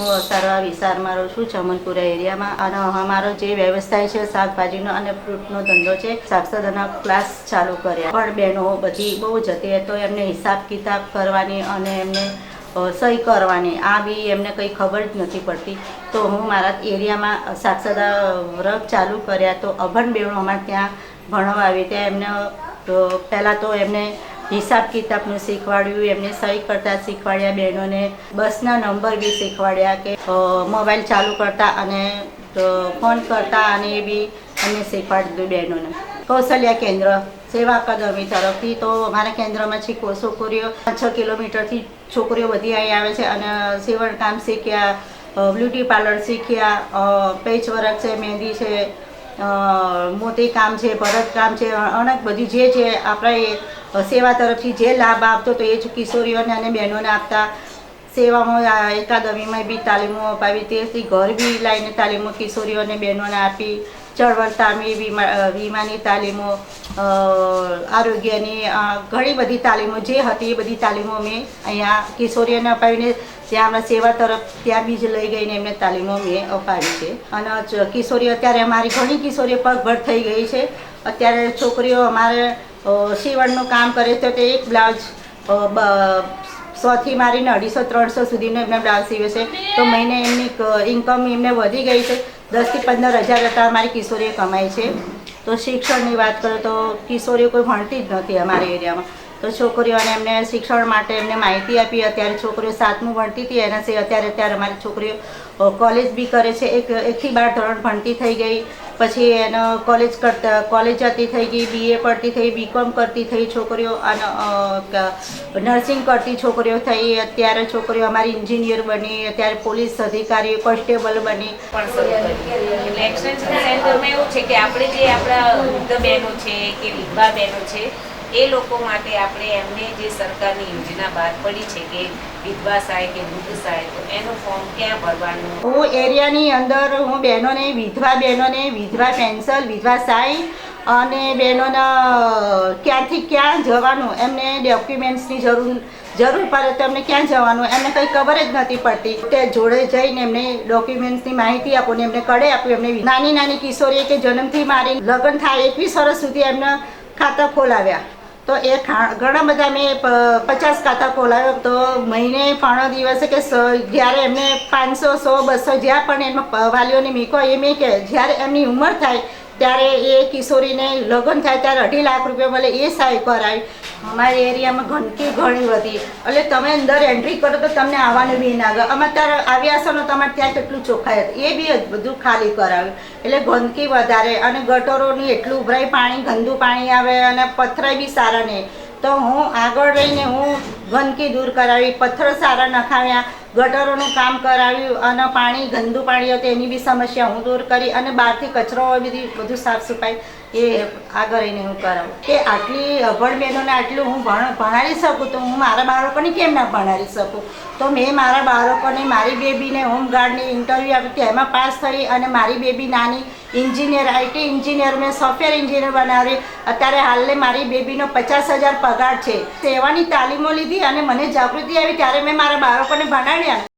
એરિયામાં રહું છું ચમનપુરા એરિયામાં. અને અમારો જે વ્યવસાય છે, શાકભાજીનો અને ફ્રૂટનો ધંધો છે સાક્ષરતાના ક્લાસ ચાલુ કર્યા. પણ બહેનો બધી બહુ જતી હતો એમને હિસાબ કિતાબ કરવાની અને એમને સહી કરવાની. આ બી એમને કંઈ ખબર જ નથી પડતી. તો હું મારા એરિયામાં સાક્ષરતા વર્ગ ચાલુ કર્યા તો અભણ બહેનો અમારે ત્યાં ભણવા આવી. ત્યાં એમને પહેલાં તો એમને હિસાબ કિતાબનું શીખવાડ્યું, એમને સહી કરતા શીખવાડ્યા, બહેનોને બસના નંબર બી શીખવાડ્યા કે મોબાઈલ ચાલુ કરતા અને ફોન કરતા અને એ બી શીખવાડી દીધું બહેનોને. કૌશલ્ય કેન્દ્ર, સેવા અકાદમી તરફથી તો અમારા કેન્દ્રમાં છે છોકરીઓ, છ કિલોમીટરથી છોકરીઓ બધી અહીં આવે છે અને સીવણકામ શીખ્યા બ્યુટી પાર્લર શીખ્યા પેચવર્ક છે, મહેંદી છે મોતીકામ મોતી કામ છે ભરતકામ છે અનેક બધી જે છે આપણે સેવા તરફથી જે લાભ આપતો તો એ જ કિશોરીઓને અને બહેનોને આપતા. સેવામાં એકાદમીમાં બી તાલીમો અપાવી તેથી ઘર બી લાવીને તાલીમો કિશોરીઓને બહેનોને આપી. ચળવળ તામી વીમા વીમાની તાલીમો આરોગ્યની ઘણી બધી તાલીમો જે હતી એ બધી તાલીમો મેં અહીંયા કિશોરીઓને અપાવીને ત્યાં હમણાં સેવા તરફ ત્યાં બી જ લઈ ગઈને એમને તાલીમો મેં અપાવી છે. અને કિશોરીઓ અત્યારે અમારી ઘણી કિશોરીઓ પગભર થઈ ગઈ છે. અત્યારે છોકરીઓ અમારે સીવણનું કામ કરે છે તે એક બ્લાઉઝ સોથી મારીને અઢીસો, ત્રણસો સુધીનો એમને બ્લાઉઝ સીવે છે. તો મહિને એમની ઇન્કમ એમને વધી ગઈ છે. દસથી પંદર હજાર હતા અમારી કિશોરીએ કમાય છે. તો શિક્ષણની વાત કરું તો કિશોરીઓ કોઈ ભણતી જ નથી અમારા એરિયામાં. તો છોકરીઓને એમને શિક્ષણ માટે એમને માહિતી આપી. અત્યારે છોકરીઓ સાતમું ભણતી હતી, એના સિવાય અત્યારે અત્યારે અમારી છોકરીઓ કોલેજ બી કરે છે. એક, એકથી બાર ધોરણ ભણતી થઈ ગઈ. પછી એનો કોલેજ કરતા કોલેજ જતી થઈ ગઈ બીએ પડતી થઈ બીકોમ કરતી થઈ છોકરીઓ, અને નર્સિંગ કરતી છોકરીઓ થઈ. અત્યારે છોકરીઓ અમારી એન્જિનિયર બની, અત્યારે પોલીસ અધિકારી કોન્સ્ટેબલ બની. એક્સટેન્શન સેન્ટરમાં એવું છે કે આપણે જે આપણા વૃદ્ધ બહેનો છે કે વિધવા બહેનો છે એ લોકો માટે આપણે એમને જે સરકારની યોજના બહાર પડી છે કે વિધવા સહાય કે વૃદ્ધ સહાય તો એનું ફોર્મ ક્યાં ભરવાનું? હું એરિયાની અંદર, હું બહેનોને, વિધવા બહેનોને, વિધવા પેન્શન વિધવા સહાય અને બહેનોના ક્યાંથી ક્યાં જવાનું, એમને ડોક્યુમેન્ટ્સની જરૂર જરૂર પડે તો એમને ક્યાં જવાનું, એમને કંઈ ખબર જ નથી પડતી. તે જોડે જઈને એમને ડોક્યુમેન્ટ્સની માહિતી આપો ને એમને કડે આપ્યું એમને નાની નાની કિશોરી કે જન્મથી મારી લગ્ન થાય, એકવીસ વર્ષ સુધી એમને ખાતા ખોલાવ્યા. તો એ ઘણા બધા મેં પચાસ ખાતા ખોલાવ્યો તો મહિને ફાણો દિવસે કે જ્યારે એમને પાંચસો, સો, બસો જ્યાં પણ એમાં વાલીઓને મીકો, એ મેં કે જ્યારે એમની ઉંમર થાય ત્યારે એ કિશોરીને લગ્ન થાય ત્યારે અઢી લાખ રૂપિયા મળે, એ સહાય કરાવી અમારી એરિયામાં ગંદકી ઘણી બધી. એટલે તમે અંદર એન્ટ્રી કરો તો તમને આવવાનું બી ના ગમે અમે ત્યારે આવ્યા છો ને તમારે ત્યાં કેટલું ચોખ્ખાઈ હતું. એ બી બધું ખાલી કરાવ્યું. એટલે ગંદકી વધારે અને ગટરોની એટલું ઉભરાય, પાણી, ગંદુ પાણી આવે અને પથરાય બી સારા નહીં. તો હું આગળ રહીને હું ગંદકી દૂર કરાવી, પથ્થર સારા નખાવ્યા. ગટરોનું કામ કરાવ્યું અને પાણી, ગંદુ પાણી હતું, એની બી સમસ્યા હું દૂર કરી અને બહારથી કચરો બધી, બધું સાફ સફાઈ એ આગળ રહીને હું કરાવું. કે આટલી અભણ બહેનોને આટલું હું ભણ ભણાવી શકું તો હું મારા બાળકોને કેમ ના ભણાવી શકું? તો મેં મારા બાળકોને, મારી બેબીને હોમગાર્ડની ઇન્ટરવ્યૂ આપી તેમાં પાસ થઈ અને મારી બેબી નાની ઇન્જિનિયર આઈટી ઇન્જિનિયર મેં સોફ્ટવેર ઇન્જિનિયર બનાવી. અત્યારે હાલને મારી બેબીનો પચાસ હજાર પગાર છે. સેવાની તાલીમો લીધી અને મને જાગૃતિ આવી, ત્યારે મેં મારા બાળકોને Brian.